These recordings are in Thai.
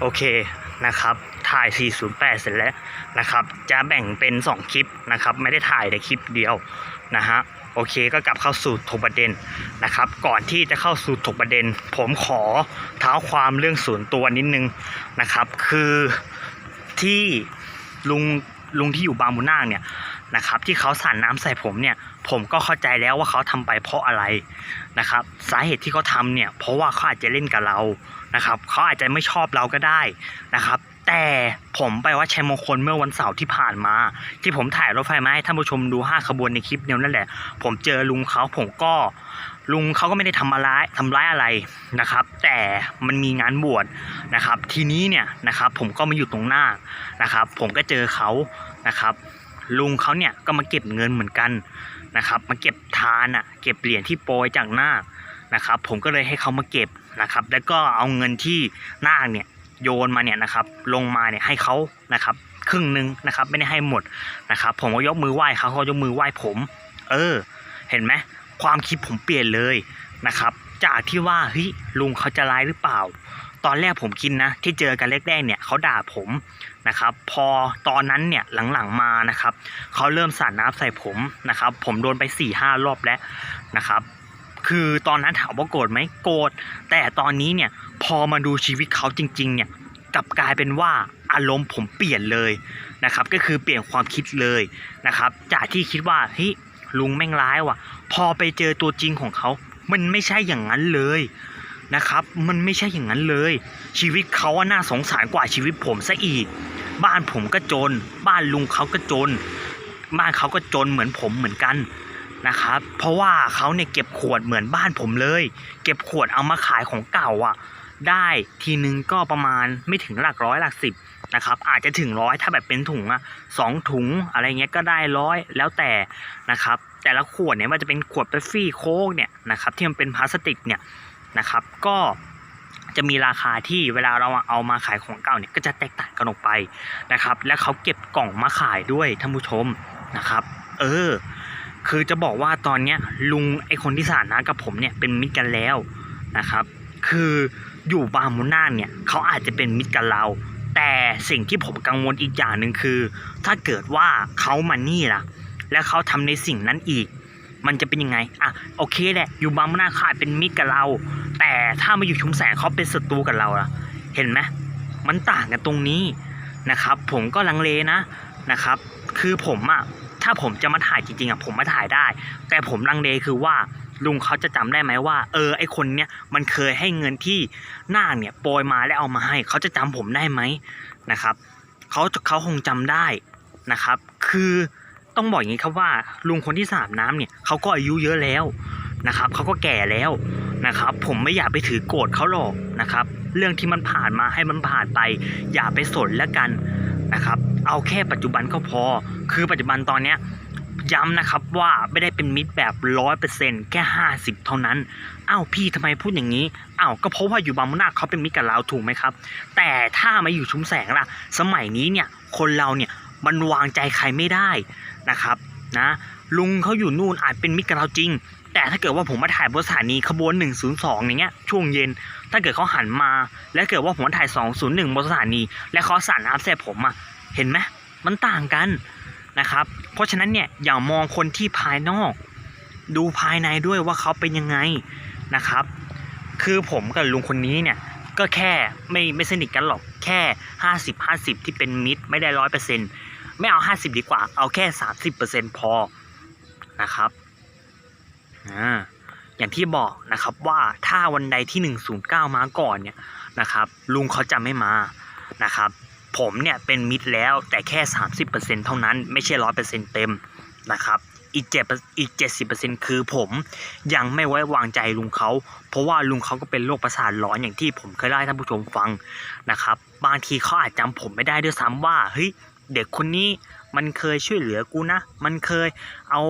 โอเคนะครับ ถ่าย 408 เสร็จแล้วนะครับ จะแบ่งเป็น 2 คลิปนะครับ ไม่ได้ถ่ายแต่คลิปเดียวนะฮะ โอเค ก็กลับเข้าสู่ถกประเด็นนะครับ ก่อนที่จะเข้าสู่ถกประเด็น ผมขอเท้าความเรื่องส่วนตัวนิดนึงนะครับ คือที่ลุงลุงที่อยู่บางบุนาคเนี่ยนะครับ ที่เขาสาดน้ำใส่ผมเนี่ย ผมก็เข้าใจแล้วว่าเขาทำไปเพราะอะไรนะครับ สาเหตุที่เขาทำเนี่ย เพราะว่าเขาอาจจะเล่นกับเรานะครับเขาอาจจะไม่ชอบเราก็ได้นะครับ แต่ผมไปวัดชัยมงคลเมื่อวันเสาร์ที่ผ่านมา ที่ผมถ่ายรถไฟมาให้ท่านผู้ชมดู5ขบวนในคลิปเดียวนั่นแหละ ผมเจอลุงเขาผมก็ลุงเขาก็ไม่ได้ทำอะไรทำร้ายอะไรนะครับ แต่มันมีงานบวชนะครับ ทีนี้เนี่ยนะครับผมก็มาอยู่ตรงหน้านะครับ ผมก็เจอเขานะครับ ลุงเขาเนี่ยก็มาเก็บเงินเหมือนกัน นะครับมาเก็บทานอะเก็บเหรียญที่โปรยจากน้านะครับผมก็เลยให้เขามาเก็บนะครับ แล้วก็เอาเงินที่นาคเนี่ยโยนมาเนี่ยนะครับลงมาเนี่ยให้เขานะครับครึ่งหนึ่งนะครับไม่ได้ให้หมดนะครับผมก็ยกมือไหว้เขาเขายกมือไหว้ผม เออ เห็นไหมความคิดผมเปลี่ยนเลยนะครับ จากที่ว่าเฮ้ยลุงเขาจะร้ายหรือเปล่า ตอนแรกผมคิดนะ ที่เจอกันแรกๆเนี่ยเขาด่าผม นะครับ พอตอนนั้นเนี่ยหลังๆมานะครับเขาเริ่มสาดน้ำใส่ผมนะครับ ผมโดนไป4ี่ห้ารอบแล้วนะครับ คือตอนนั้นถามว่าโกรธไหมโกรธแต่ตอนนี้เนี่ยพอมาดูชีวิตเขาจริง ๆ เนี่ยกลับกลายเป็นว่าอารมณ์ผมเปลี่ยนเลยนะครับ ก็คือเปลี่ยนความคิดเลยนะครับ จากที่คิดว่าเฮ้ยลุงแม่งร้ายว่ะ พอไปเจอตัวจริงของเขา มันไม่ใช่อย่างนั้นเลยนะครับ มันไม่ใช่อย่างนั้นเลย ชีวิตเขาอะน่าสงสารกว่าชีวิตผมซะอีก บ้านผมก็จน บ้านลุงเขาก็จน บ้านเขาก็จนเหมือนผมเหมือนกันนะครับ เพราะว่าเขาเนี่ยเก็บขวดเหมือนบ้านผมเลย เก็บขวดเอามาขายของเก่าอะ ได้ทีนึงก็ประมาณไม่ถึงหลักร้อยหลักสิบนะครับ อาจจะถึงร้อยถ้าแบบเป็นถุงอะสองถุงอะไรเงี้ยก็ได้ร้อยแล้วแต่นะครับ แต่ละขวดเนี่ยมันจะเป็นขวดเปปซี่โค้กเนี่ยนะครับที่มันเป็นพลาสติกเนี่ยนะครับ ก็ จะมีราคาที่เวลาเราเอามาขายของเก่าเนี่ยก็จะแตกต่างกันออกไปนะครับ และเขาเก็บกล่องมาขายด้วยท่านผู้ชมนะครับ เออ คือจะบอกว่าตอนเนี้ยลุงไอคนที่สาน้ำกับผมเนี่ยเป็นมิตรกันแล้วนะครับ คืออยู่บางมุนนาเนี่ยเขาอาจจะเป็นมิตรกับเรา แต่สิ่งที่ผมกังวลอีกอย่างหนึ่งคือ ถ้าเกิดว่าเขามานี่ล่ะ แล้วเขาทำในสิ่งนั้นอีก มันจะเป็นยังไง อะโอเคแหละ อยู่บางมนนาคเขาอาจเป็นมิตรกับเรา แต่ถ้ามาอยู่ชุมแสงเขาเป็นศัตรูกับเราล่ะ เห็นไหมมันต่างกันตรงนี้นะครับ ผมก็ลังเลนะนะครับ คือผมอะถ้าผมจะมาถ่ายจริงๆอะผมมาถ่ายได้ แต่ผมลังเลคือว่าลุงเขาจะจำได้ไหมว่า เออไอคนเนี้ยมันเคยให้เงินที่นาคเนี่ยโปรยมาแล้วเอามาให้ เขาจะจำผมได้ไหมนะครับเขาเขาคงจำได้นะครับ คือ ต้องบอกอย่างนี้ครับว่าลุงคนที่สาบน้ำเนี่ยเขาก็อายุเยอะแล้วนะครับเขาก็แก่แล้วนะครับ ผมไม่อยากไปถือโกรธเขาหรอกนะครับ เรื่องที่มันผ่านมาให้มันผ่านไป อย่าไปสนแล้วกันนะครับ เอาแค่ปัจจุบันก็พอ คือปัจจุบันตอนเนี้ยย้ำนะครับว่าไม่ได้เป็นมิตรแบบร้อยเปอร์เซ็นต์แค่ห้าสิบเท่านั้นอ้าวพี่ทำไมพูดอย่างนี้อ้าวก็เพราะว่าอยู่บางมุนาเขาเป็นมิตรกับเราถูกไหมครับ แต่ถ้ามาอยู่ชุมแสงล่ะ สมัยนี้เนี่ยคนเราเนี่ยมันวางใจใครไม่ได้ นะครับนะลุงเขาอยู่นู่นอาจเป็นมิตรกับเราจริง แต่ถ้าเกิดว่าผมมาถ่ายบนสถานีขบวน 102 อย่างเงี้ยช่วงเย็น ถ้าเกิดเขาหันมา แล้วเกิดว่าผมมาถ่าย 201 บนสถานี และเขาสาดน้ำใส่ผมอะเห็นไหมมันต่างกันนะครับ เพราะฉะนั้นเนี่ยอย่ามองคนที่ภายนอก ดูภายในด้วยว่าเขาเป็นยังไงนะครับ คือผมกับลุงคนนี้เนี่ยก็แค่ไม่ไม่สนิทกันหรอกแค่ห้าสิบห้าสิบที่เป็นมิตรไม่ได้ร้อยเปอร์เซ็นต์ ไม่เอาห้าสิบดีกว่า เอาแค่สามสิบเปอร์เซ็นพอนะครับอ่าอย่างที่บอกนะครับว่าถ้าวันใดที่หนึ่งศูนย์เก้ามาก่อนเนี่ยนะครับ ลุงเขาจะไม่มานะครับ ผมเนี่ยเป็นมิตรแล้วแต่แค่ 30%เท่านั้นไม่ใช่ร้อยเปอร์เซ็นต์เต็มนะครับอีกเจ็ดอีกเจ็ดสิบเปอร์เซ็นต์คือผมยังไม่ไว้วางใจลุงเขา เพราะว่าลุงเขาก็เป็นโรคประสาทร้อนอย่างที่ผมเคยเล่าให้ท่านผู้ชมฟังนะครับ บางทีเขาอาจจำผมไม่ได้ด้วยซ้ำว่าเฮ้ย เด็กคนนี้มันเคยช่วยเหลือกูนะ มันเคยเอา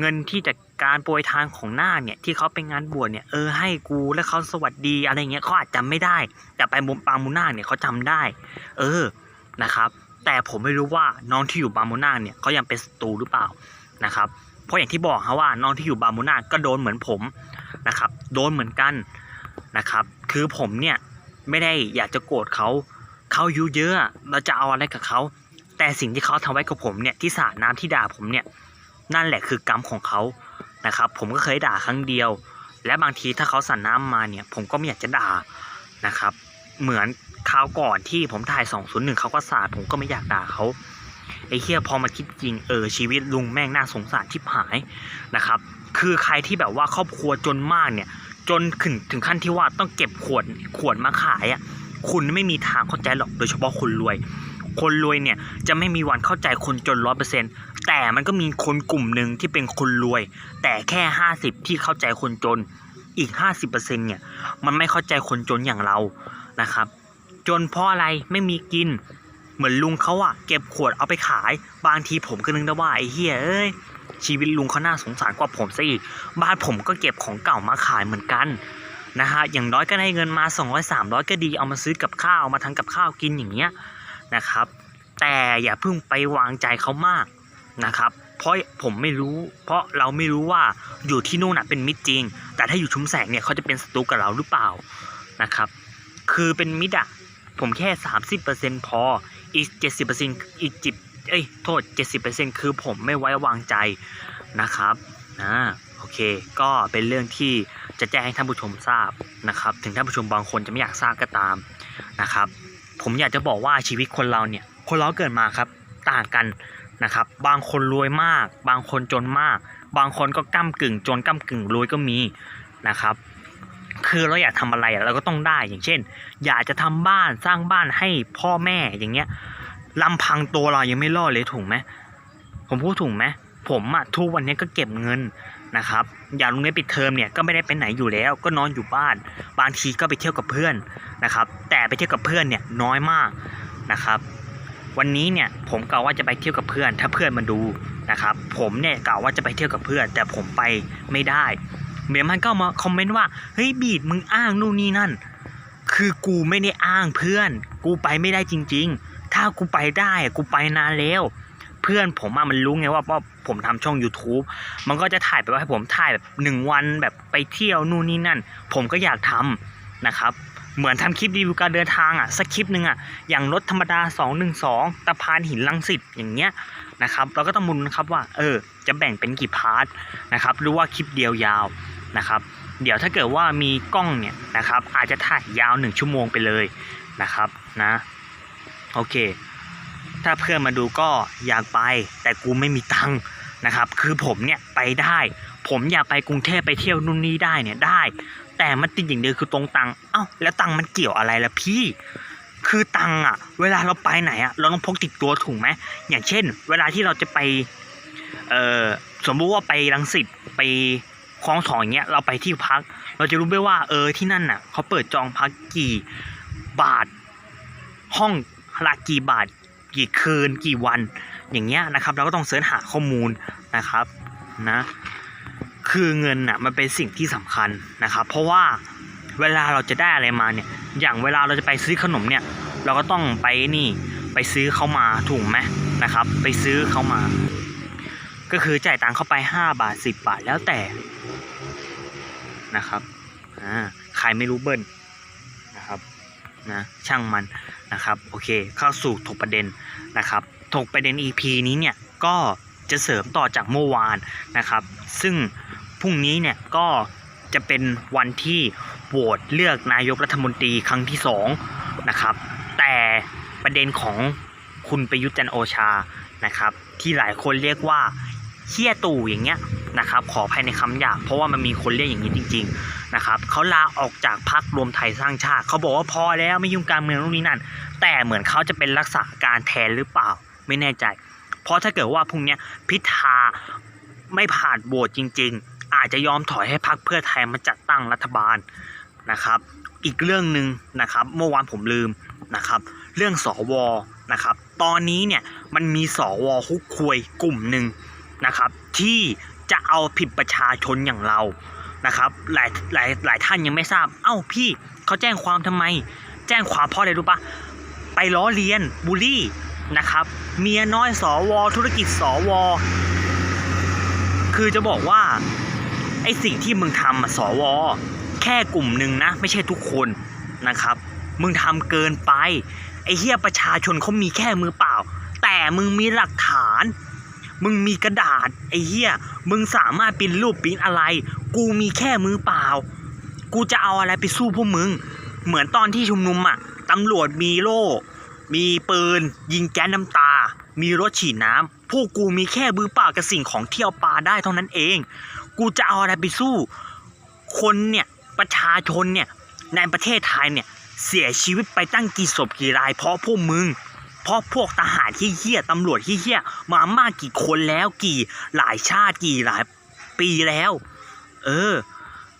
เงินที่จากการโปรยทานของหน้าเนี่ยที่เขาไปงานบวชเนี่ยเออให้กูแล้วเขาสวัสดีอะไรเงี้ยเขาอาจจำไม่ได้ แต่ไปมุมปางมูนาเนี่ยเขาจำได้ เออนะครับ แต่ผมไม่รู้ว่าน้องที่อยู่บามูนาเนี่ยเขายังเป็นศัตรูหรือเปล่านะครับ เพราะอย่างที่บอกครับว่าน้องที่อยู่บามูนาก็โดนเหมือนผมนะครับ โดนเหมือนกันนะครับ คือผมเนี่ยไม่ได้อยากจะโกรธเขาเขาอายุเยอะเราจะเอาอะไรกับเขา แต่สิ่งที่เขาทำไว้กับผมเนี่ยที่สาดน้ำที่ด่าผมเนี่ยนั่นแหละคือกรรมของเขานะครับ ผมก็เคยด่าครั้งเดียว และบางทีถ้าเขาสั่นน้ำมาเนี่ย ผมก็ไม่อยากจะด่านะครับ เหมือนคราวก่อนที่ผมถ่าย 201 เขาก็สาดผมก็ไม่อยากด่าเขาไอ้เฮียพอมาคิดจริงเออชีวิตลุงแม่งน่าสงสารที่หายนะครับ คือใครที่แบบว่าครอบครัวจนมากเนี่ย จนถึงถึงขั้นที่ว่าต้องเก็บขวดขวดมาขายอะคุณไม่มีทางเข้าใจหรอกโดยเฉพาะคนรวย คนรวยเนี่ยจะไม่มีวันเข้าใจคนจนร้อยเปอร์เซ็นแต่มันก็มีคนกลุ่มหนึ่งที่เป็นคนรวย แต่แค่ห้าสิบที่เข้าใจคนจนอีกห้าสิบเปอร์เซ็นเนี่ยมันไม่เข้าใจคนจนอย่างเรานะครับ จนเพราะอะไรไม่มีกิน เหมือนลุงเขาอะเก็บขวดเอาไปขายบางทีผมก็นึกได้ว่าไอ้เฮียเอ้ยชีวิตลุงเขาน่าสงสารกว่าผมซะอีกบ้านผมก็เก็บของเก่ามาขายเหมือนกันนะฮะอย่างน้อยก็ได้เงินมา 200 300 ก็ดีเอามาซื้อกับข้าวมาทำกับข้าวกินอย่างเงี้ย นะครับ แต่อย่าเพิ่งไปวางใจเขามากนะครับ เพราะผมไม่รู้ เพราะเราไม่รู้ว่าอยู่ที่นู่นนะเป็นมิตรจริง แต่ถ้าอยู่ชุมแสงเนี่ยเขาจะเป็นศัตรูกับเราหรือเปล่านะครับ คือเป็นมิตรอะผมแค่ 30%พออีก 70%อีกจิบเอ้ยโทษ 70%คือผมไม่ไว้วางใจนะครับอ่าโอเค ก็เป็นเรื่องที่จะแจ้งให้ท่านผู้ชมทราบนะครับ ถึงท่านผู้ชมบางคนจะไม่อยากทราบก็ตามนะครับ ผมอยากจะบอกว่าชีวิตคนเราเนี่ยคนเราเกิดมาครับต่างกันนะครับ บางคนรวยมาก บางคนจนมาก บางคนก็ก้ากึ่ง จนก้ากึ่งรวยก็มีนะครับ คือเราอยากทำอะไรเราก็ต้องได้อย่างเช่น อยากจะทำบ้านสร้างบ้านให้พ่อแม่อย่างเงี้ยลำพังตัวเรายังไม่รอดเลยถูกไหมผมพูดถูกไหม ผมอะทุกวันนี้ก็เก็บเงินนะครับอย่างลุงเนี้ยปิดเทอมเนี่ยก็ไม่ได้ไปไหนอยู่แล้ว ก็นอนอยู่บ้าน บางทีก็ไปเที่ยวกับเพื่อนนะครับ แต่ไปเที่ยวกับเพื่อนเนี่ยน้อยมากนะครับ วันนี้เนี่ยผมกะว่าจะไปเที่ยวกับเพื่อน ถ้าเพื่อนมาดูนะครับ ผมเนี่ยกะว่าจะไปเที่ยวกับเพื่อน แต่ผมไปไม่ได้เมียมันก็มาคอมเมนต์ว่าเฮ้ยบีดมึงอ้างนู่นนี่นั่น คือกูไม่ได้อ้างเพื่อน กูไปไม่ได้จริง ๆ ถ้ากูไปได้กูไปนานแล้ว เพื่อนผมอะมันรู้ไงว่าว่าผมทำช่อง YouTube มันก็จะถ่ายไปว่าให้ผมถ่ายแบบหนึ่งวันแบบไปเที่ยวนู่นนี่นั่น ผมก็อยากทำนะครับเหมือนทำคลิปรีวิวการเดินทางอะสักคลิปหนึ่งอะอย่างรถธรรมดา 212 ตะพานหินลังสิตอย่างเงี้ยนะครับเราก็ต้องมุนนะครับว่าเออจะแบ่งเป็นกี่พาร์ทนะครับหรือว่าคลิปเดียวยาวนะครับเดี๋ยวถ้าเกิดว่ามีกล้องเนี่ยนะครับอาจจะถ่ายยาวหนึ่งชั่วโมงไปเลยนะครับนะโอเค ถ้าเพื่อนมาดูก็อยากไป แต่กูไม่มีตังค์นะครับ คือผมเนี่ยไปได้ ผมอยากไปกรุงเทพไปเที่ยวนู่นนี่ได้เนี่ยได้ แต่มันติดอย่างเดียวคือตรงตังค์เอ้าแล้วตังค์มันเกี่ยวอะไรล่ะพี่คือตังค์อะเวลาเราไปไหนอะเราต้องพกติดตัวถูกไหมอย่างเช่น เวลาที่เราจะไปเอ่อสมมุติว่าไปรังสิตไปคลองสองอย่างเงี้ยเราไปที่พัก เราจะรู้ไหมว่า เออที่นั่นน่ะเขาเปิดจองพักกี่บาท ห้องละกี่บาท กี่คืนกี่วันอย่างเงี้ยนะครับเราก็ต้องเสิร์ชหาข้อมูลนะครับนะคือเงินน่ะมันเป็นสิ่งที่สำคัญนะครับ เพราะว่าเวลาเราจะได้อะไรมาเนี่ยอย่างเวลาเราจะไปซื้อขนมเนี่ยเราก็ต้องไปนี่ไปซื้อเขามาถูกไหมนะครับ ไปซื้อเขามา ก็คือจ่ายตังค์เข้าไป 5 บาท 10 บาทแล้วแต่นะครับอ่าใครไม่รู้เบิ้ลนะครับนะช่างมัน นะครับโอเคเข้าสู่ถกประเด็นนะครับถกประเด็น EP นี้เนี่ยก็จะเสริมต่อจากเมื่อวานนะครับ ซึ่งพรุ่งนี้เนี่ยก็จะเป็นวันที่โหวตเลือกนายกรัฐมนตรีครั้งที่สองนะครับแต่ประเด็นของคุณประยุทธ์จันโอชานะครับ ที่หลายคนเรียกว่า เฮียตู่อย่างเงี้ยนะครับขอภายในคำหยาบเพราะว่ามันมีคนเรียกอย่างนี้จริง ๆนะครับเขาลาออกจากพรรครวมไทยสร้างชาติเขาบอกว่าพอแล้วไม่ยุ่งการเมืองนู่นนี่นั่น แต่เหมือนเขาจะเป็นรักษาการแทนหรือเปล่าไม่แน่ใจ เพราะถ้าเกิดว่าพรุ่งนี้พิธาไม่ผ่านโหวตจริง ๆ อาจจะยอมถอยให้พรรคเพื่อไทยมาจัดตั้งรัฐบาลนะครับ อีกเรื่องหนึ่งนะครับเมื่อวานผมลืมนะครับ เรื่องสวนะครับ ตอนนี้เนี่ยมันมีสวคุกควยกลุ่มหนึ่ง นะครับ ที่จะเอาผิดประชาชนอย่างเรานะครับ หลายหลายหลายท่านยังไม่ทราบ เอ้าพี่เขาแจ้งความทำไม แจ้งความเพราะอะไรรู้ปะไปล้อเลียนบูลลี่นะครับ เมียน้อยสวธุรกิจสวคือจะบอกว่าไอสิ่งที่มึงทำอะสวแค่กลุ่มหนึ่งนะ ไม่ใช่ทุกคนนะครับ มึงทำเกินไป ไอ้เฮียประชาชนเขามีแค่มือเปล่า แต่มึงมีหลักฐาน มึงมีกระดาษไอ้เฮียมึงสามารถปิ้นรูปปิ้นอะไร กูมีแค่มือเปล่า กูจะเอาอะไรไปสู้พวกมึง เหมือนตอนที่ชุมนุมอะตำรวจมีโล่ มีปืน ยิงแก๊สน้ำตา มีรถฉีดน้ำ พวกกูมีแค่มือเปล่ากับสิ่งของเที่เอาปาได้เท่านั้นเอง กูจะเอาอะไรไปสู้ คนเนี่ยประชาชนเนี่ยในประเทศไทยเนี่ยเสียชีวิตไปตั้งกี่ศพกี่รายเพราะพวกมึง เพราะพวกทหารที่เหี้ยตำรวจที่เหี้ยมามากกี่คนแล้วกี่หลายชาติกี่หลายปีแล้ว เออ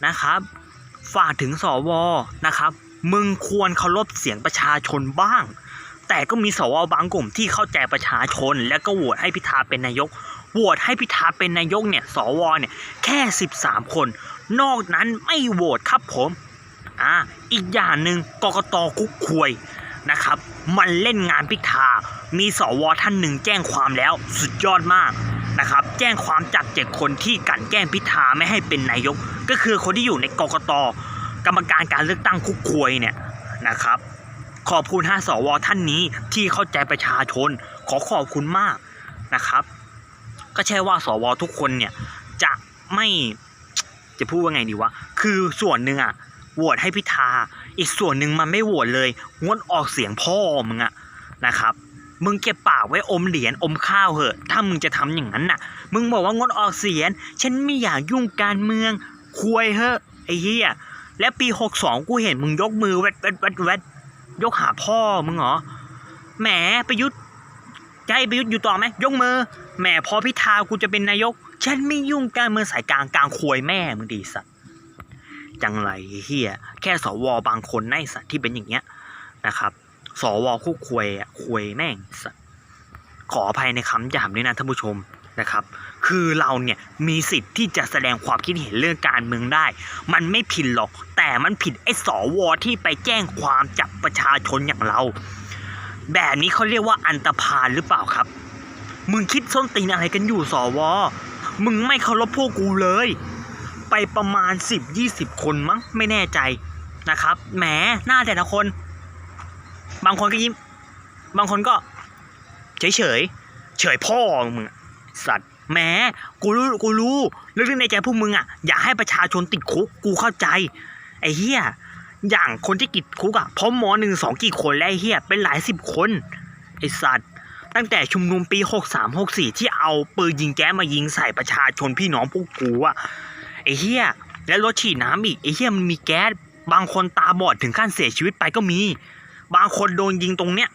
นะครับ ฝากถึงสวนะครับ มึงควรเคารพเสียงประชาชนบ้าง แต่ก็มีสวบางกลุ่มที่เข้าใจประชาชน แล้วก็โหวตให้พิธาเป็นนายกโหวตให้พิธาเป็นนายกเนี่ยสวเนี่ยแค่ 13 คน นอกนั้นไม่โหวตครับผมอ่าอีกอย่างหนึ่งกกตคุกควย นะครับ มันเล่นงานพิธา มีสวท่านหนึ่งแจ้งความแล้วสุดยอดมากนะครับ แจ้งความจับเจ็ดคนที่กันแกล้งพิธาไม่ให้เป็นนายก ก็คือคนที่อยู่ในกกตกรรมการการเลือกตั้งคุกควยเนี่ยนะครับ ขอบคุณห้าสวท่านนี้ที่เข้าใจประชาชน ขอขอบคุณมากนะครับ ก็ใช่ว่าสวทุกคนเนี่ยจะไม่จะพูดว่าไงดีวะ คือส่วนหนึ่งอะโหวตให้พิธา อีกส่วนหนึ่งมันไม่โหวตเลยงดออกเสียงพ่อมึงอะนะครับมึงเก็บปากไว้อมเหรียญอมข้าวเหอะ ถ้ามึงจะทำอย่างนั้นน่ะ มึงบอกว่างดออกเสียงฉันไม่อยากยุ่งการเมืองควยเหอะไอ้เหี้ยและปีหกสองกูเห็นมึงยกมือแวดแวดแวดแวดยกหาพ่อมึงเหรอแหมประยุทธ์จะให้ประยุทธ์อยู่ต่อไหมยกมือแหมพอพิธากูจะเป็นนายก ฉันไม่ยุ่งการเมืองสายกลางกลางควยแม่มึงดีสัตว จังไรเฮียแค่สวบางคนในสัตว์ที่เป็นอย่างเงี้ยนะครับสวคู่ควยอะควยแม่งสัตว์ขออภัยในคำหยาบด้วยนะท่านผู้ชมนะครับ คือเราเนี่ยมีสิทธิ์ที่จะแสดงความคิดเห็นเรื่องการเมืองได้ มันไม่ผิดหรอก แต่มันผิดไอ้สวที่ไปแจ้งความจับประชาชนอย่างเรา แบบนี้เขาเรียกว่าอันตรพานหรือเปล่าครับ มึงคิดส้นตีนอะไรกันอยู่สว มึงไม่เคารพพวกกูเลย ไปประมาณ 10-20 คนมั้งไม่แน่ใจนะครับแหมหน้าแต่ละคน บางคนก็ยิ้ม บางคนก็ เฉยเฉยเฉยพ่อมึงสัตว์แหมกูรู้กูรู้เรื่องในใจพวกมึงอะอย่าให้ประชาชนติดคุกกูเข้าใจ ไอ้เหี้ยอย่างคนที่ติดคุกอะพราะหมอหนึ่งสองกี่คนแล้วไอ้เหี้ยเป็นหลายสิบคนไอ้สัตว์ตั้งแต่ชุมนุมปีหกสามหกสี่ที่เอาปืนยิงแก๊สมายิงใส่ประชาชนพี่น้องพวกกูอะ ไอ้เหี้ยแล้วรถฉีดน้ำอีกไอ้เหี้ยมันมีแก๊สบางคนตาบอดถึงขั้นเสียชีวิตไปก็มี บางคนโดนยิงตรงเนี้ย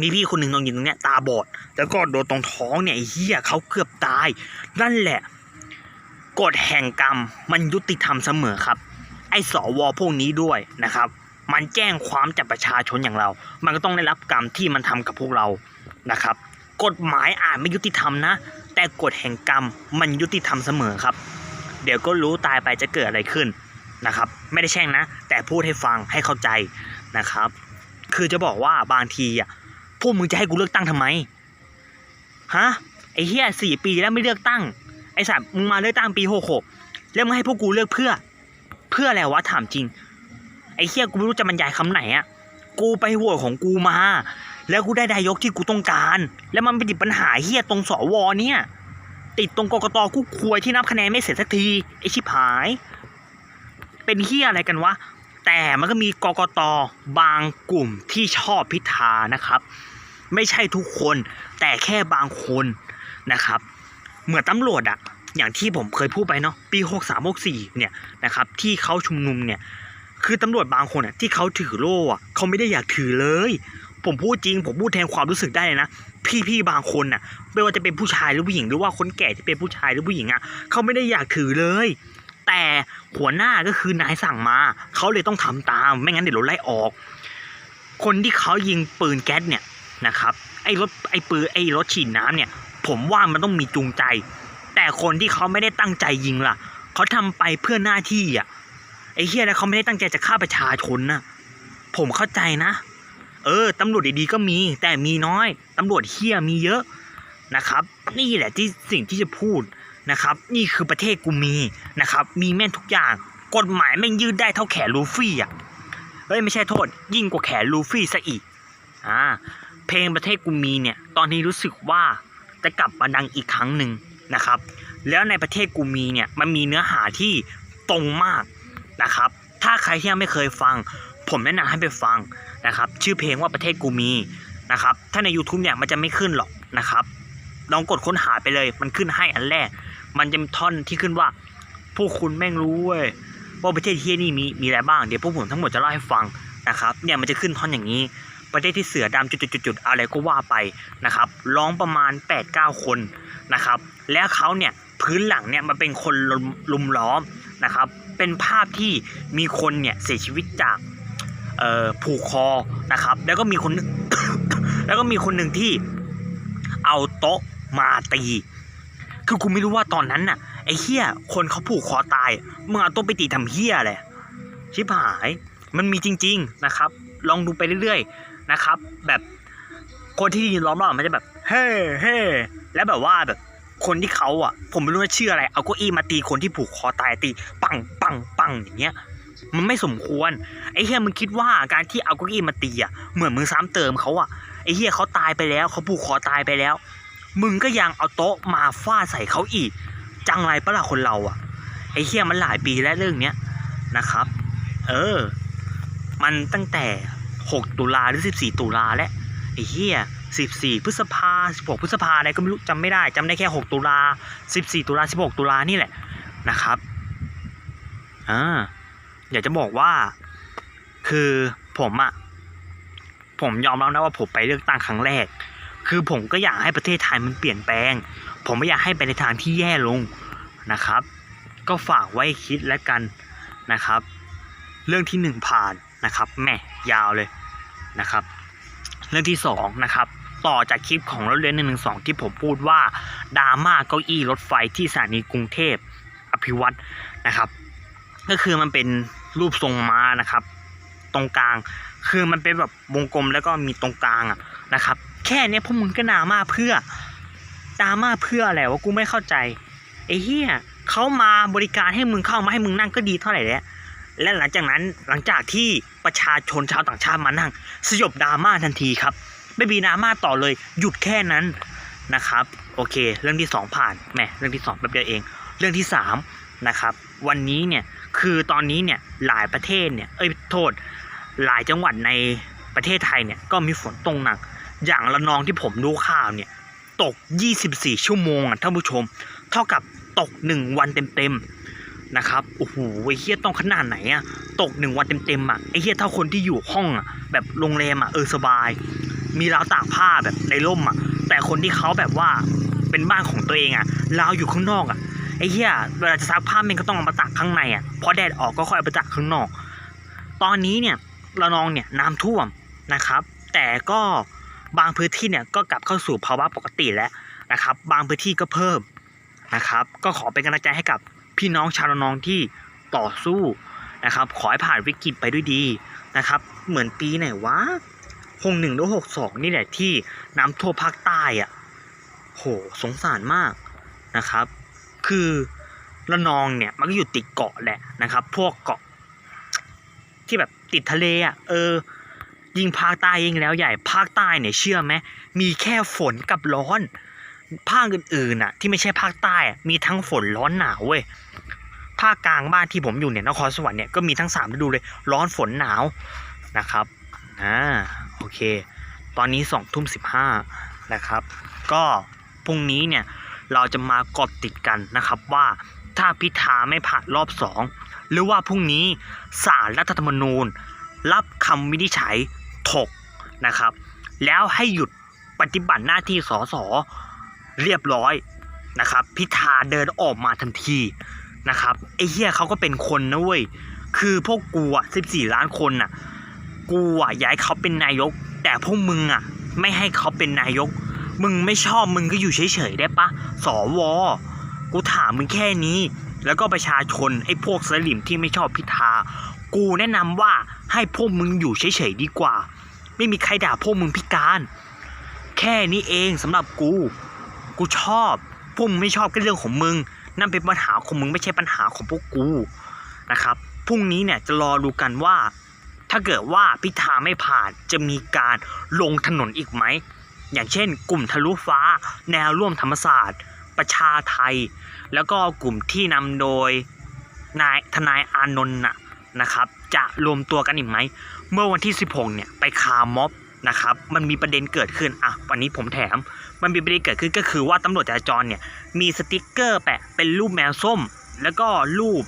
มีพี่คนหนึ่งโดนยิงตรงเนี้ยตาบอด แล้วก็โดนตรงท้องเนี่ยไอ้เหี้ยเขาเกือบตาย นั่นแหละกฎแห่งกรรมมันยุติธรรมเสมอครับ ไอ้สวอพวกนี้ด้วยนะครับ มันแจ้งความจับประชาชนอย่างเรา มันก็ต้องได้รับกรรมที่มันทำกับพวกเรานะครับ กฎหมายอาจไม่ยุติธรรมนะ แต่กฎแห่งกรรมมันยุติธรรมเสมอครับ เดี๋ยวก็รู้ตายไปจะเกิดอะไรขึ้นนะครับ ไม่ได้แช่งนะ แต่พูดให้ฟังให้เข้าใจนะครับ คือจะบอกว่าบางทีอะพวกมึงจะให้กูเลือกตั้งทำไมฮะไอ้เฮียสี่ปีแล้วไม่เลือกตั้งไอ้สัตว์มึงมาเลือกตั้งปีหกหกแล้วมึงให้พวกกูเลือกเพื่อ เพื่ออะไรวะถามจริง ไอ้เฮียกูไม่รู้จะบรรยายคำไหนอะกูไปโหวของกูมา แล้วกูได้นายกที่กูต้องการ แล้วมันไปติดปัญหาเฮียตรงสวเนี่ย ติดตรงกกตกูควยที่นับคะแนนไม่เสร็จสักทีไอชิบหาย เป็นเฮียอะไรกันวะ แต่มันก็มีกกตบางกลุ่มที่ชอบพิธานะครับ ไม่ใช่ทุกคนแต่แค่บางคนนะครับ เหมือนตำรวจอะอย่างที่ผมเคยพูดไปเนาะปีหกสามหกสี่เนี่ยนะครับที่เขาชุมนุมเนี่ยคือตำรวจบางคนอะที่เขาถือโล่อะเขาไม่ได้อยากถือเลย ผมพูดจริง ผมพูดแทนความรู้สึกได้เลยนะ พี่ๆบางคนน่ะ ไม่ว่าจะเป็นผู้ชายหรือผู้หญิง หรือว่าคนแก่ที่เป็นผู้ชายหรือผู้หญิงอะเขาไม่ได้อยากถือเลย แต่หัวหน้าก็คือนายสั่งมา เขาเลยต้องทำตาม ไม่งั้นเดี๋ยวเราไล่ออก คนที่เขายิงปืนแก๊สเนี่ยนะครับ ไอ้รถไอ้ปืนไอ้รถฉีดน้ำเนี่ย ผมว่ามันต้องมีจูงใจ แต่คนที่เขาไม่ได้ตั้งใจยิงล่ะ เขาทำไปเพื่อหน้าที่อะไอ้เฮียแล้วเขาไม่ได้ตั้งใจจะฆ่าประชาชนนะผมเข้าใจนะ เออตำรวจดีๆก็มีแต่มีน้อยตำรวจเฮียมีเยอะนะครับ นี่แหละที่สิ่งที่จะพูดนะครับ นี่คือประเทศกูมีนะครับ มีแม่นทุกอย่าง กฎหมายแม่งยืดได้เท่าแขนลูฟี่อะเฮ้ยไม่ใช่โทษ ยิ่งกว่าแขนลูฟี่ซะอีกอ่าเพลงประเทศกูมีเนี่ย ตอนนี้รู้สึกว่าจะกลับมาดังอีกครั้งหนึ่งนะครับ แล้วในประเทศกูมีเนี่ยมันมีเนื้อหาที่ตรงมากนะครับ ถ้าใครที่ยังไม่เคยฟัง ผมแนะนำให้ไปฟัง นะครับชื่อเพลงว่าประเทศกูมีนะครับถ้าใน YouTube เนี่ยมันจะไม่ขึ้นหรอกนะครับลองกดค้นหาไปเลย มันขึ้นให้อันแรก มันจะมีท่อนที่ขึ้นว่า พวกคุณแม่งรู้เว้ยว่าประเทศเฮียนี่มีมีอะไรบ้างเดี๋ยวพวกผมทั้งหมดจะเล่าให้ฟังนะครับเนี่ยมันจะขึ้นท่อนอย่างนี้ ประเทศที่เสือดำจุดๆๆอะไรก็ว่าไปนะครับร้องประมาณ 8-9 คนนะครับแล้วเขาเนี่ยพื้นหลังเนี่ยมันเป็นคนลุมลุมล้อมนะครับเป็นภาพที่มีคนเนี่ยเสียชีวิตจาก ผูกคอนะครับ แล้วก็มีคน แล้วก็มีคนหนึ่งที่เอาโต๊ะมาตี คือกูไม่รู้ว่าตอนนั้นน่ะไอ้เฮี้ยคนเขาผูกคอตายมึงเอาโต๊ะไปตีทำเฮี้ยอะไรชิบหายมันมีจริง ๆนะครับ ลองดูไปเรื่อยๆนะครับ แบบคนที่ยืนล้อมรอบมันจะแบบ เฮ้เฮ้แล้วแบบว่าแบบคนที่เขาอะ ผมไม่รู้ว่าชื่ออะไร เอาเก้าอี้มาตีคนที่ผูกคอตายตี ปังปังปังอย่างเงี้ย มันไม่สมควร ไอ้เฮียมึงคิดว่าการที่เอาเก้าอี้มาตีอะเหมือนมึงซ้ำเติมเขาอะไอ้เฮียเขาตายไปแล้วเขาผูกคอตายไปแล้ว มึงก็ยังเอาโต๊ะมาฟาดใส่เขาอีก จังไรปะล่ะคนเราอะ ไอ้เฮียมันหลายปีแล้วเรื่องเนี้ยนะครับ เออ มันตั้งแต่ 6 ตุลาหรือ 14 ตุลาแล้วไอ้เฮีย14 พฤษภา16 พฤษภาอะไรก็ไม่รู้จำไม่ได้จำได้แค่ 6 ตุลา14 ตุลา16 ตุลานี่แหละนะครับอ่า อยากจะบอกว่า คือผมอะผมยอมรับนะว่าผมไปเลือกตั้งครั้งแรก คือผมก็อยากให้ประเทศไทยมันเปลี่ยนแปลง ผมไม่อยากให้ไปในทางที่แย่ลงนะครับ ก็ฝากไว้คิดแล้วกันนะครับ เรื่องที่หนึ่งผ่านนะครับแม่ยาวเลยนะครับ เรื่องที่สองนะครับต่อจากคลิปของรถเรียนหนึ่งหนึ่งสองที่ผมพูดว่าดราม่าเก้าอี้รถไฟที่สถานีกรุงเทพอภิวัตนะครับ ก็คือมันเป็น รูปทรงม้านะครับ ตรงกลาง คือมันเป็นแบบวงกลมแล้วก็มีตรงกลางอะนะครับ แค่เนี้ยพวกมึงก็ดรามาเพื่อดรามาเพื่ออะไรวะกูไม่เข้าใจไอ้เหี้ยเขามาบริการให้มึงเข้ามาให้มึงนั่งก็ดีเท่าไหร่แล้วและหลังจากนั้นหลังจากที่ประชาชนชาวต่างชาติมานั่ง สยบดราม่าทันทีครับ ไม่มีดราม่าต่อเลยหยุดแค่นั้นนะครับ โอเค เรื่องที่สองผ่านแหมเรื่องที่สองแป๊บเดียวเอง เรื่องที่สามนะครับ วันนี้เนี่ย คือตอนนี้เนี่ยหลายประเทศเนี่ยเอ้ยโทษหลายจังหวัดในประเทศไทยเนี่ยก็มีฝนตกหนัก อย่างละนองที่ผมดูข่าวเนี่ยตก 24 ชั่วโมงอะท่านผู้ชม เท่ากับตก 1 วันเต็มๆนะครับโอ้โหไอ้เฮียต้องขนาดไหนอะตก 1 วันเต็มๆอะไอ้เฮียเท่าคนที่อยู่ห้องอะแบบโรงแรมอะเออสบาย มีราวตากผ้าแบบในร่มอะแต่คนที่เขาแบบว่าเป็นบ้านของตัวเองอะราวอยู่ข้างนอกอะ ไอ้เหี้ยเวลาจะซักผ้ามันก็ต้องเอามาตากข้างในอะพอแดดออกก็ค่อยเอาไปตากข้างนอก ตอนนี้เนี่ยระนองเนี่ยน้ำท่วมนะครับ แต่ก็บางพื้นที่เนี่ยก็กลับเข้าสู่ภาวะปกติแล้วนะครับ บางพื้นที่ก็เพิ่มนะครับ ก็ขอเป็นกำลังใจให้กับพี่น้องชาวระนองที่ต่อสู้นะครับ ขอให้ผ่านวิกฤตไปด้วยดีนะครับ เหมือนปีไหนวะหงหนึ่งหรือหกสองนี่แหละที่น้ำท่วมภาคใต้อะโหสงสารมากนะครับ คือระนองเนี่ยมันก็อยู่ติดเกาะแหละนะครับ พวกเกาะที่แบบติดทะเลอะเออ ยิ่งภาคใต้ยิ่งแล้วใหญ่ภาคใต้เนี่ยเชื่อไหมมีแค่ฝนกับร้อน ภาคอื่นๆน่ะ ที่ไม่ใช่ภาคใต้มีทั้งฝนร้อนหนาวเว้ยภาคกลางบ้านที่ผมอยู่เนี่ยนครสวรรค์เนี่ยก็มีทั้งสามฤดูเลย ร้อนฝนหนาวนะครับอ่าโอเค ตอนนี้สองทุ่มสิบห้านะครับ ก็พรุ่งนี้เนี่ย เราจะมากดติดกันนะครับว่าถ้าพิธาไม่ผ่านรอบสองหรือว่าพรุ่งนี้ศาลรัฐธรรมนูญ รับคำวินิจฉัยถกนะครับ แล้วให้หยุดปฏิบัติหน้าที่สสเรียบร้อยนะครับ พิธาเดินออกมาทันทีนะครับไอ้เหี้ยเขาก็เป็นคนนะเว้ยคือพวกกูอะ14ล้านคนน่ะกูอะอยากเขาเป็นนายก แต่พวกมึงอะไม่ให้เขาเป็นนายก มึงไม่ชอบมึงก็อยู่เฉยๆได้ปะสวกูถามมึงแค่นี้ แล้วก็ประชาชนไอ้พวกสลิมที่ไม่ชอบพิธา กูแนะนำว่าให้พวกมึงอยู่เฉยๆดีกว่า ไม่มีใครด่าพวกมึงพิการ แค่นี้เองสำหรับกู กูชอบพวกมึงไม่ชอบก็เรื่องของมึง นั่นเป็นปัญหาของมึงไม่ใช่ปัญหาของพวกกูนะครับพรุ่งนี้เนี่ยจะรอดูกันว่า ถ้าเกิดว่าพิธาไม่ผ่านจะมีการลงถนนอีกไหม อย่างเช่น กลุ่มทะลุฟ้า แนวร่วมธรรมศาสตร์ ประชาไทย แล้วก็กลุ่มที่นำโดยนายทนายอานนท์นะนะครับ จะรวมตัวกันอีกไหม เมื่อวันที่ 16 เนี่ย ไปคาร์ม็อบนะครับ มันมีประเด็นเกิดขึ้น อะ วันนี้ผมแถม มันมีประเด็นเกิดขึ้นก็คือว่าตำรวจจราจรเนี่ย มีสติกเกอร์แปะเป็นรูปแมวส้ม แล้วก็รูป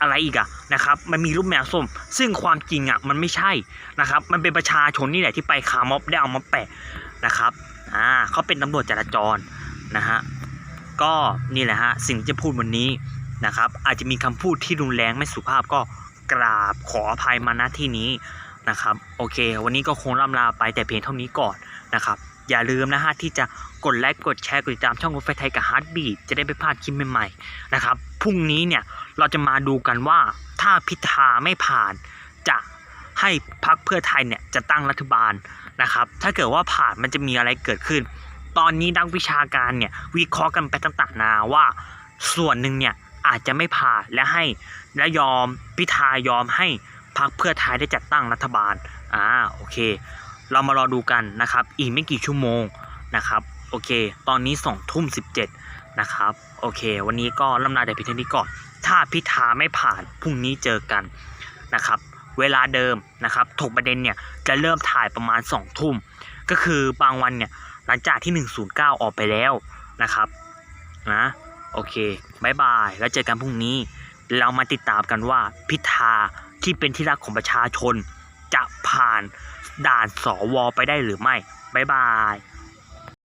อะไรอีกอะนะครับ มันมีรูปแมวส้ม ซึ่งความจริงอะมันไม่ใช่นะครับ มันเป็นประชาชนนี่แหละที่ไปคาร์ม็อบได้เอามาแปะ นะครับอ่าเขาเป็นตำรวจจราจรนะฮะก็นี่แหละฮะสิ่งที่จะพูดวันนี้นะครับ อาจจะมีคำพูดที่รุนแรงไม่สุภาพก็กราบขออภัยมาณที่นี้นะครับโอเค วันนี้ก็คงล่ำลาไปแต่เพียงเท่านี้ก่อนนะครับอย่าลืมนะฮะที่จะกดไลค์กดแชร์กดติดตามช่องรถไฟไทยกับฮาร์ดบีจะได้ไม่พลาดคลิปใหม่ๆนะครับพรุ่งนี้เนี่ยเราจะมาดูกันว่าถ้าพิธาไม่ผ่านจะให้พักเพื่อไทยเนี่ยจะตั้งรัฐบาล นะครับ ถ้าเกิดว่าผ่านมันจะมีอะไรเกิดขึ้น ตอนนี้นักวิชาการเนี่ยวิเคราะห์กันไปต่างๆนานาว่าส่วนหนึ่งเนี่ยอาจจะไม่ผ่านและให้และยอมพิธายอมให้พักเพื่อไทยได้จัดตั้งรัฐบาลอ่าโอเค เรามารอดูกันนะครับ อีกไม่กี่ชั่วโมงนะครับโอเค ตอนนี้สองทุ่มสิบเจ็ดนะครับโอเค วันนี้ก็ลำลาแต่เพียงเท่านี้ก่อน ถ้าพิธาไม่ผ่านพรุ่งนี้เจอกันนะครับ เวลาเดิมนะครับถกประเด็นเนี่ยจะเริ่มถ่ายประมาณสองทุ่มก็คือบางวันเนี่ยหลังจากที่ 109 ออกไปแล้วนะครับนะโอเคบายบาย แล้วเจอกันพรุ่งนี้ เรามาติดตามกันว่าพิธาที่เป็นที่รักของประชาชน จะผ่านด่านสวไปได้หรือไม่บายบาย